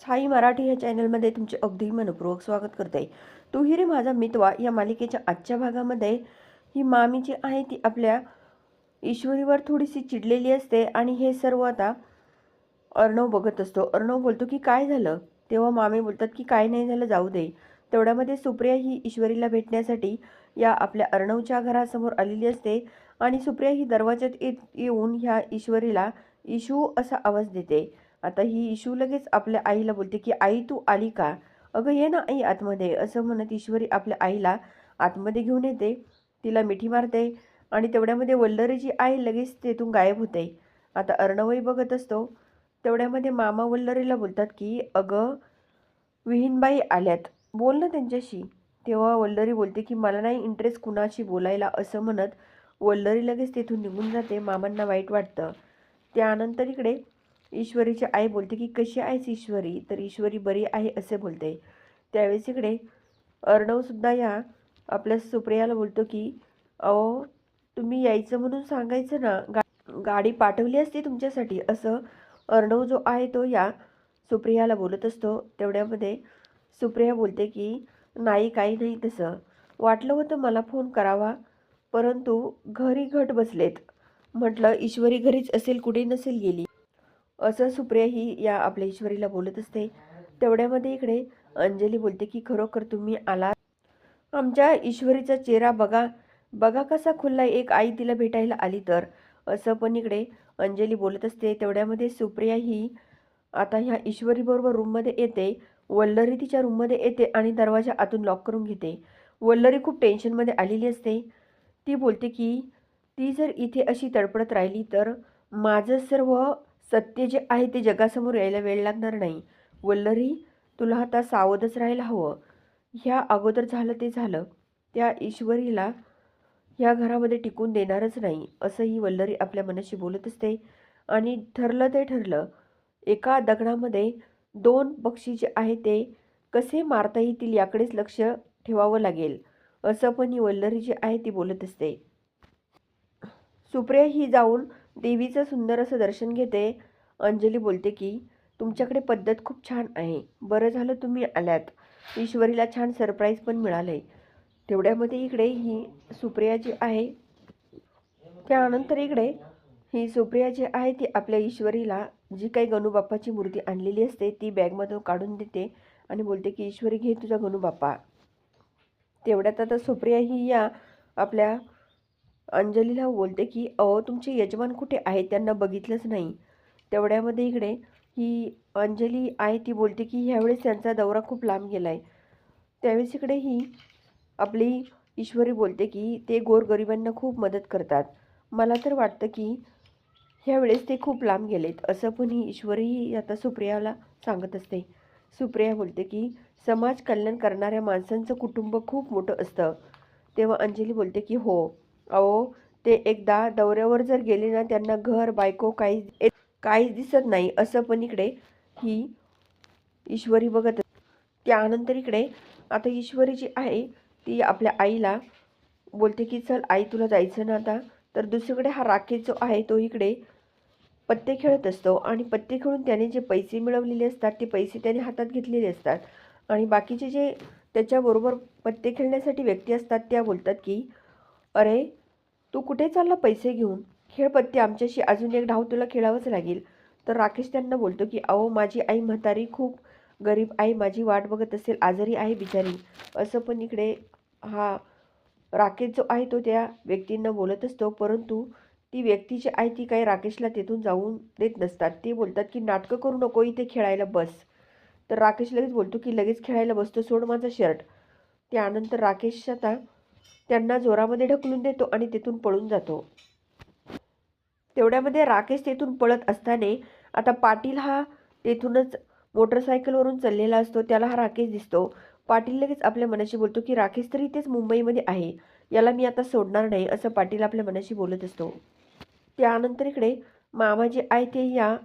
साई मराठी या चॅनलमध्ये तुमचे अगदी मनपूर्वक स्वागत करते. तू ही रे माझा मितवा या मालिकेच्या आजच्या भागामध्ये. ही मामी जी आहे ती आपल्या ईश्वरीवर थोडीशी चिडलेली असते आणि हे सर्व आता अर्णव बघत असतो. अर्णव बोलतो की काय झालं? तेव्हा मामी बोलतात की काय नाही झालं जाऊ दे. तेवढ्यामध्ये सुप्रिया ही ईश्वरीला भेटण्यासाठी या आपल्या अर्णवच्या घरासमोर आलेली असते आणि सुप्रिया ही दरवाज्यात येत येऊन ह्या ईश्वरीला इशू असा आवाज देते. आता ही इशू लगेच आपल्या आईला बोलते की आई तू आली का? अगं ये ना आई आतमध्ये असं म्हणत ईश्वरी आपल्या आईला आतमध्ये घेऊन येते. तिला मिठी मारते आणि तेवढ्यामध्ये वल्लरीची आई लगेच तेथून गायब होते. आता अर्णवही बघत असतो. तेवढ्यामध्ये मामा वल्लरीला बोलतात की अगं विहीनबाई आल्यात. बोल ना त्यांच्याशी. तेव्हा वल्लरी बोलते की मला नाही इंटरेस्ट कुणाशी बोलायला असं म्हणत वल्लरी लगेच तेथून निघून जाते. मामांना वाईट वाटतं. त्यानंतर इकडे ईश्वरीची आई बोलते की कशी आहेस ईश्वरी? तर ईश्वरी बरी आहे असे बोलते. त्यावेळेस इकडे अर्णवसुद्धा या आपल्या सुप्रियाला बोलतो की अहो तुम्ही यायचं म्हणून सांगायचं ना? गा गाडी पाठवली असती तुमच्यासाठी? असं अर्णव जो आहे तो या सुप्रियाला बोलत असतो. तेवढ्यामध्ये सुप्रिया बोलते की नाही काही नाही तसं. वाटलं होतं मला फोन करावा परंतु घरी घट बसलेत. म्हटलं ईश्वरी घरीच असेल कुठे नसेल गेली. असं सुप्रिया ही या आपल्या ईश्वरीला बोलत असते. तेवढ्यामध्ये इकडे अंजली बोलते की खरोखर तुम्ही आला? आमच्या ईश्वरीचा चेहरा बघा. बघा कसा खुल्ला एक आई तिला भेटायला आली तर. असं पण इकडे अंजली बोलत असते. तेवढ्यामध्ये सुप्रिया ही आता ह्या ईश्वरीबरोबर रूममध्ये येते. वल्लरी तिच्या रूममध्ये येते आणि दरवाजा आतून लॉक करून घेते. वल्लरी खूप टेन्शनमध्ये आलेली असते. ती बोलते की ती जर इथे अशी तडपडत राहिली तर माझं सर्व सत्य जे आहे ते जगासमोर यायला वेळ लागणार नाही. वल्लरी तुला आता सावधच राहायला हवं. ह्या अगोदर झालं ते झालं. त्या ईश्वरीला ह्या घरामध्ये टिकून देणारच नाही असं ही वल्लरी आपल्या मनाशी बोलत असते. आणि ठरलं ते ठरलं. एका दगडामध्ये दोन पक्षी जे आहे ते कसे मारता येतील याकडेच लक्ष ठेवावं लागेल असं पण ही वल्लरी जी आहे ती बोलत असते. सुप्रिया ही जाऊन देवीचं सुंदर असं दर्शन घेते. अंजली बोलते की तुमच्याकडे पद्धत खूप छान आहे. बरं झालं तुम्ही आल्यात. ईश्वरीला छान सरप्राईज पण मिळालं आहे तेवढ्यामध्ये इकडे ही सुप्रिया जी आहे त्यानंतर इकडे ही सुप्रिया जी आहे ती आपल्या ईश्वरीला जी काही गणूबाप्पाची मूर्ती आणलेली असते ती बॅगमधून काढून देते आणि बोलते की ईश्वरी घे तुझा गणूबाप्पा. तेवढ्यात आता सुप्रिया ही या आपल्या अंजलीला बोलते की अहो तुमचे यजमान कुठे आहे त्यांना बघितलंच नाही. तेवढ्यामध्ये इकडे ही अंजली आहे ती बोलते की ह्यावेळेस त्यांचा दौरा खूप लांब गेला आहे त्यावेळेस इकडे ही आपली ईश्वरी बोलते की ते गोरगरिबांना खूप मदत करतात. मला तर वाटतं की ह्यावेळेस ते खूप लांब गेलेत. असं पण ही ईश्वरी आता सुप्रियाला सांगत असते. सुप्रिया बोलते की समाज कल्याण करणाऱ्या माणसांचं कुटुंब खूप मोठं असतं. तेव्हा अंजली बोलते की हो अहो ते एकदा दौऱ्यावर जर गेले ना त्यांना घर बायको काही काहीच दिसत नाही. असं पण इकडे ही ईश्वरी बघत त्यानंतर इकडे आता ईश्वरी जी आहे ती आपल्या आईला बोलते की चल आई तुला जायचं ना आता. तर दुसरीकडे हा राकेश जो आहे तो इकडे पत्ते खेळत असतो आणि पत्ते खेळून त्याने जे पैसे मिळवलेले असतात ते पैसे त्याने हातात घेतलेले असतात. आणि बाकीचे जे त्याच्याबरोबर पत्ते खेळण्यासाठी व्यक्ती असतात त्या बोलतात की अरे तू कुठे चालला पैसे घेऊन? खेळपत्ती आमच्याशी अजून एक धाव तुला खेळावंच लागेल. तर राकेश त्यांना बोलतो की अहो माझी आई म्हातारी खूप गरीब आई माझी वाट बघत असेल आजारी आहे बिचारी. असं पण इकडे हा राकेश जो आहे तो त्या व्यक्तींना बोलत असतो परंतु ती व्यक्ती जी आहे ती काही राकेशला तिथून जाऊन देत नसतात. ते बोलतात की नाटकं करू नको इथे खेळायला बस. तर राकेश लगेच बोलतो की लगेच खेळायला बसतो सोड माझा शर्ट. त्यानंतर राकेश आता त्यांना जोरामध्ये ढकलून देतो आणि तेथून पळून जातो. तेवढ्यामध्ये राकेश तेथून पळत असताना आता पाटील हा तेथूनच मोटरसायकलवरून चाललेला असतो. त्याला हा राकेश दिसतो. पाटील लगेच आपल्या मनाशी बोलतो की राकेश तर इथेच मुंबईमध्ये आहे. याला मी आता सोडणार नाही असं पाटील आपल्या मनाशी बोलत असतो. त्यानंतर इकडे मामा जे आहे ते या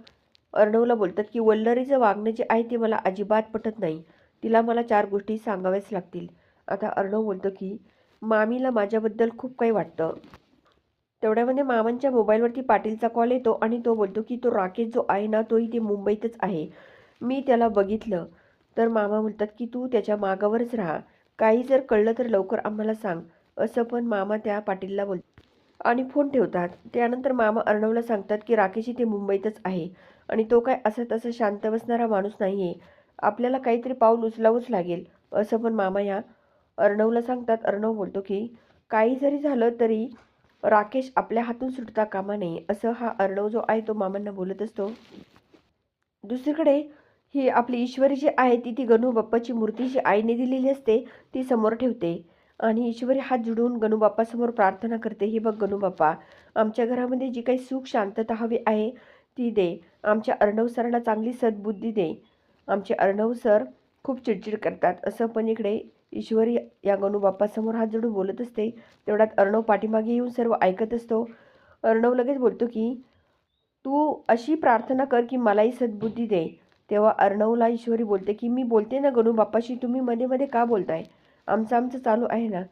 अर्णवला बोलतात की वल्लरीचं वागणं जे आहे ते मला अजिबात पटत नाही. तिला मला चार गोष्टी सांगाव्याच लागतील. आता अर्णव बोलतो की मामीला माझ्याबद्दल खूप काही वाटतं. तेवढ्यामध्ये म्हणजे मामांच्या मोबाईलवरती पाटीलचा कॉल येतो आणि तो बोलतो की तो राकेश जो आहे ना तोही ते मुंबईतच आहे. मी त्याला बघितलं. तर मामा म्हणतात की तू त्याच्या मागावरच राहा. काही जर कळलं तर लवकर आम्हाला सांग. असं पण मामा त्या पाटीलला बोल आणि फोन ठेवतात. त्यानंतर मामा अर्णवला सांगतात की राकेश इथे मुंबईतच आहे आणि तो काय असं तसं शांत बसणारा माणूस नाही आहे आपल्याला काहीतरी पाऊल उचलावंच लागेल. असं पण मामा या अर्णवला सांगतात अर्णव बोलतो की काही जरी झालं तरी राकेश आपल्या हातून सुटता कामा नये असं हा अर्णव जो आहे तो मामांना बोलत असतो. दुसरीकडे ही आपली ईश्वरी जी आहे ती ती गणू बाप्पाची मूर्ती जी आईने दिलेली असते ती समोर ठेवते. आणि ईश्वरी हात जुडवून गणूबाप्पासमोर प्रार्थना करते हे बघ गणू बाप्पा आमच्या घरामध्ये जी काही सुख शांतता हवी आहे ती दे. आमच्या अर्णव सरांना चांगली सद्बुद्धी दे. आमचे अर्णव सर खूप चिडचिड करतात. असं पण इकडे ईश्वरी या गणू बाप्पासमोर हात जोडून बोलत असते. तेवढ्यात अर्णव पाठीमागे येऊन सर्व ऐकत असतो. अर्णव लगेच बोलतो की तू अशी प्रार्थना कर की मलाही सद्बुद्धी दे. तेव्हा अर्णवला ईश्वरी बोलते की मी बोलते ना गणू बाप्पाशी तुम्ही मध्ये मध्ये का बोलताय? आमचं आमचं चालू आहे ना.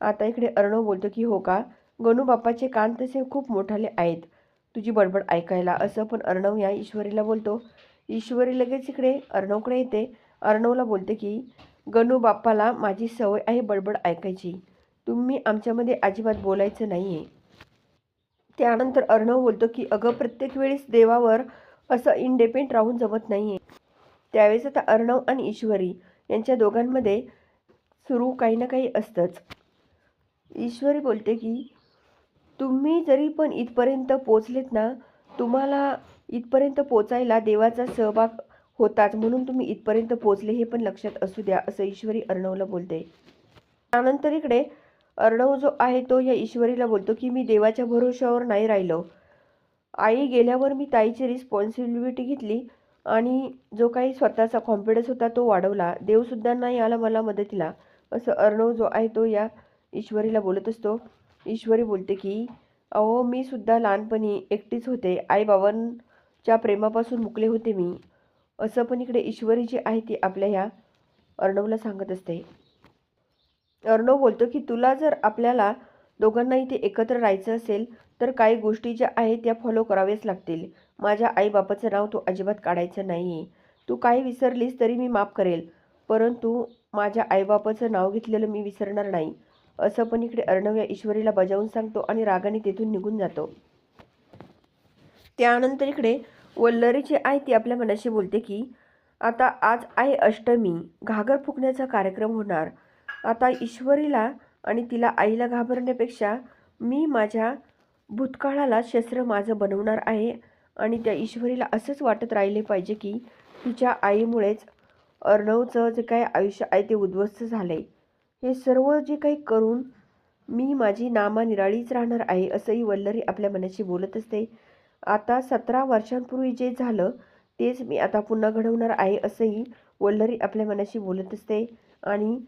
आता इकडे अर्णव बोलतो की हो का? गणू बाप्पाचे कान तसे खूप मोठाले आहेत. तुझी बडबड ऐकायला. असं पण अर्णव या ईश्वरीला बोलतो. ईश्वरी लगेच इकडे अर्णवकडे येते. अर्णवला बोलते की गणू बाप्पाला माझी सवय आहे बडबड ऐकायची. तुम्ही आमच्यामध्ये अजिबात बोलायचं नाही आहे त्यानंतर अर्णव बोलतो की अगं प्रत्येक वेळेस देवावर असं इंडिपेंड राहून जमत नाही आहे त्यावेळेस आता अर्णव आणि ईश्वरी यांच्या दोघांमध्ये सुरू काही ना काही असतंच. ईश्वरी बोलते की तुम्ही जरी पण इथपर्यंत पोचलेत ना तुम्हाला इथपर्यंत पोचायला देवाचा सहभाग होताच म्हणून तुम्ही इथपर्यंत पोचले हे पण लक्षात असू द्या असं ईश्वरी अर्णवला बोलते. त्यानंतर इकडे अर्णव जो आहे तो या ईश्वरीला बोलतो की मी देवाच्या भरोश्यावर नाही राहिलो. आई गेल्यावर मी ताईची रिस्पॉन्सिबिलिटी घेतली आणि जो काही स्वतःचा कॉन्फिडन्स होता तो वाढवला. देवसुद्धा नाही आला मला मदतीला. असं अर्णव जो आहे तो या ईश्वरीला बोलत असतो. ईश्वरी बोलते की अहो मी सुद्धा लहानपणी एकटीच होते. आईबाबांच्या प्रेमापासून मुकले होते मी. असं पण इकडे ईश्वरी जी आहे ती आपल्या ह्या अर्णवला सांगत असते. अर्णव बोलतो की तुला जर आपल्याला दोघांना इथे एकत्र राहायचं असेल तर काही गोष्टी ज्या आहेत त्या फॉलो कराव्याच लागतील. माझ्या आईबापाचं नाव तू अजिबात काढायचं नाही आहे तू काही विसरलीस तरी मी माफ करेल परंतु माझ्या आईबापाचं नाव घेतलेलं मी विसरणार नाही. असं पण इकडे अर्णव या ईश्वरीला बजावून सांगतो आणि रागाने तेथून निघून जातो. त्यानंतर इकडे वल्लरीची आई आहे ती आपल्या मनाशी बोलते की आता आज आहे अष्टमी घागर फुकण्याचा कार्यक्रम होणार. आता ईश्वरीला आणि तिला आईला घाबरण्यापेक्षा मी माझ्या भूतकाळाला शस्त्र माझं बनवणार आहे आणि त्या ईश्वरीला असंच वाटत राहिले पाहिजे की तिच्या आईमुळेच अर्णवचं जे काही आयुष्य आहे ते उद्ध्वस्त झालं आहे हे सर्व जे काही करून मी माझी नामा निराळीच राहणार आहे असंही वल्लरी आपल्या मनाशी बोलत असते. आता सतरा वर्षांपूर्वी जे झालं तेच मी आता पुन्हा घडवणार आहे असंही वल्लरी आपल्या मनाशी बोलत असते. आणि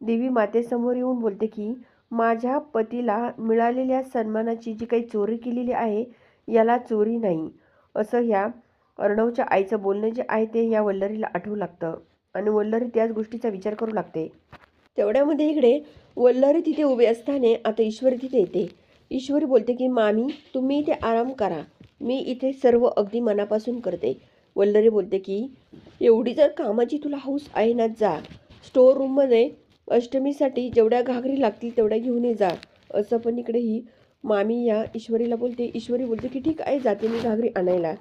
देवी मातेसमोर येऊन बोलते की माझ्या पतीला मिळालेल्या सन्मानाची जी काही चोरी केलेली आहे याला चोरी नाही. असं ह्या अर्णवच्या आईचं बोलणं जे आहे ते या वल्लरीला आठवू लागतं. आणि वल्लरी त्याच गोष्टीचा विचार करू लागते. तेवढ्यामध्ये इकडे वल्लरी तिथे उभे असताना आता ईश्वरी तिथे येते. ईश्वरी बोलते की मामी तुम्ही इथे आराम करा. मी इथे सर्व अगदी मनापासून करते. वल्लरी बोलते की एवढी जर कामाची तुला हौस आहे ना जा. स्टोअर रूममध्ये अष्टमीसाठी जेवढ्या घागरी लागतील तेवढ्या घेऊन ये जा. असं पण इकडे ही मामी या ईश्वरीला बोलते. ईश्वरी बोलते की ठीक आहे जाते मी घागरी आणायला.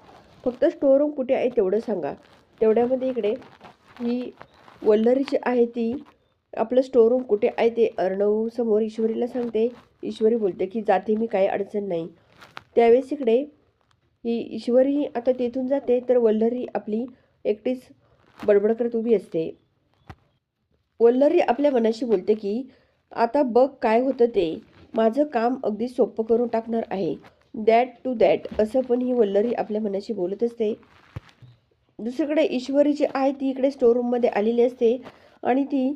फक्त स्टोअर रूम कुठे आहे तेवढं सांगा. तेवढ्यामध्ये इकडे ही वल्लरी जी आहे ती आपलं स्टोअर रूम कुठे आहे ते अर्णव समोर ईश्वरीला सांगते. ईश्वरी बोलते की जाते मी काही अडचण नाही. त्यावेळेस इकडे ही ईश्वरी आता तेथून जाते तर वल्लरी आपली एकटीच बडबड करत उभी असते. वल्लरी आपल्या मनाशी बोलते की आता बघ काय होतं ते. माझं काम अगदी सोपं करून टाकणार आहे. That to that. असं पण ही वल्लरी आपल्या मनाशी बोलत असते. दुसरीकडे ईश्वरी जी आहे ती इकडे स्टोर रूममध्ये आलेली असते आणि ती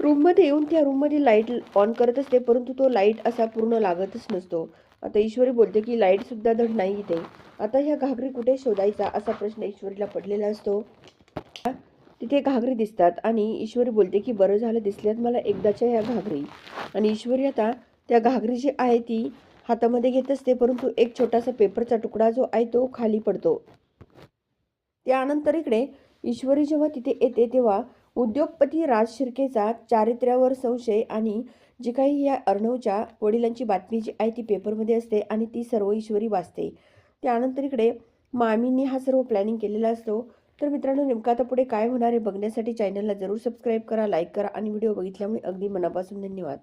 रूममध्ये येऊन त्या रूममध्ये लाइट ऑन करत असते परंतु तो लाइट असा पूर्ण लागतच नसतो. आता ईश्वरी बोलते की लाईटसुद्धा धड नाही इथे. आता ह्या घागरी कुठे शोधायचा? असा प्रश्न ईश्वरीला पडलेला असतो. तिथे घागरी दिसतात आणि ईश्वरी बोलते की बरं झालं दिसल्यात मला एकदाच्या ह्या घागरी. आणि ईश्वरी आता त्या घागरी जी आहे ती हातामध्ये घेत असते परंतु एक छोटासा पेपरचा तुकडा जो आहे तो खाली पडतो. त्यानंतर इकडे ईश्वरी जेव्हा तिथे येते तेव्हा उद्योगपती राज शिर्केचा चारित्र्यावर संशय आणि जी काही या अर्णवच्या वडिलांची बातमी जी आहे ती पेपरमध्ये असते आणि ती सर्व ईश्वरी वाचते. त्यानंतर इकडे मामींनी हा सर्व प्लॅनिंग केलेला असतो. तर मित्रांनो नेमका आता पुढे काय होणार आहे बघण्यासाठी चॅनलला जरूर सबस्क्राईब करा लाईक करा आणि व्हिडिओ बघितल्यामुळे अगदी मनापासून धन्यवाद.